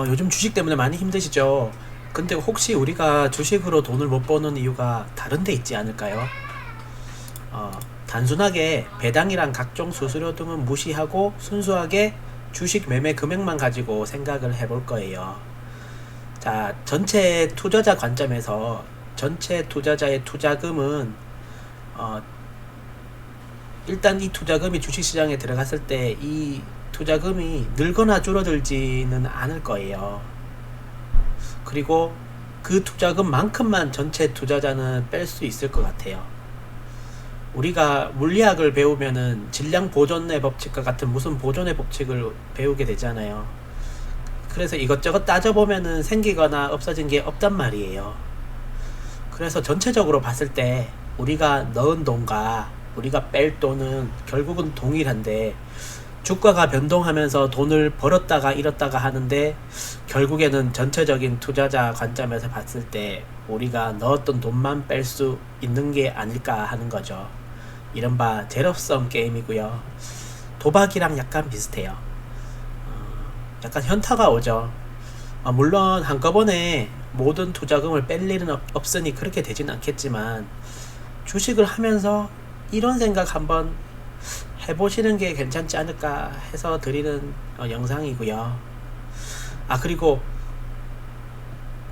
어, 요즘 주식 때문에 많이 힘드시죠? 근데 혹시 우리가 주식으로 돈을 못 버는 이유가 다른 데 있지 않을까요? 어, 단순하게 배당이랑 각종 수수료 등은 무시하고 순수하게 주식 매매 금액만 가지고 생각을 해볼 거예요. 자, 전체 투자자 관점에서 전체 투자자의 투자금은 어, 일단 이 투자금이 주식시장에 들어갔을 때이 투자금이 늘거나 줄어들지는 않을 거예요. 그리고 그 투자금만큼만 전체 투자자는 뺄 수 있을 것 같아요. 우리가 물리학을 배우면은 질량 보존의 법칙과 같은 무슨 보존의 법칙을 배우게 되잖아요. 그래서 이것저것 따져보면은 생기거나 없어진 게 없단 말이에요. 그래서 전체적으로 봤을 때 우리가 넣은 돈과 우리가 뺄 돈은 결국은 동일한데 주가가 변동하면서 돈을 벌었다가 잃었다가 하는데 결국에는 전체적인 투자자 관점에서 봤을 때 우리가 넣었던 돈만 뺄 수 있는 게 아닐까 하는 거죠. 이른바 제로섬 게임이고요. 도박이랑 약간 비슷해요. 어, 약간 현타가 오죠. 어, 물론 한꺼번에 모든 투자금을 뺄 일은 없, 없으니 그렇게 되진 않겠지만 주식을 하면서 이런 생각 한번 해보시는 게 괜찮지 않을까 해서 드리는 어, 영상이고요. 아 그리고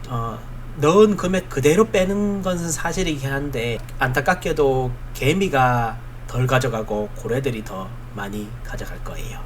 어, 넣은 금액 그대로 빼는 것은 사실이긴 한데 안타깝게도 개미가 덜 가져가고 고래들이 더 많이 가져갈 거예요.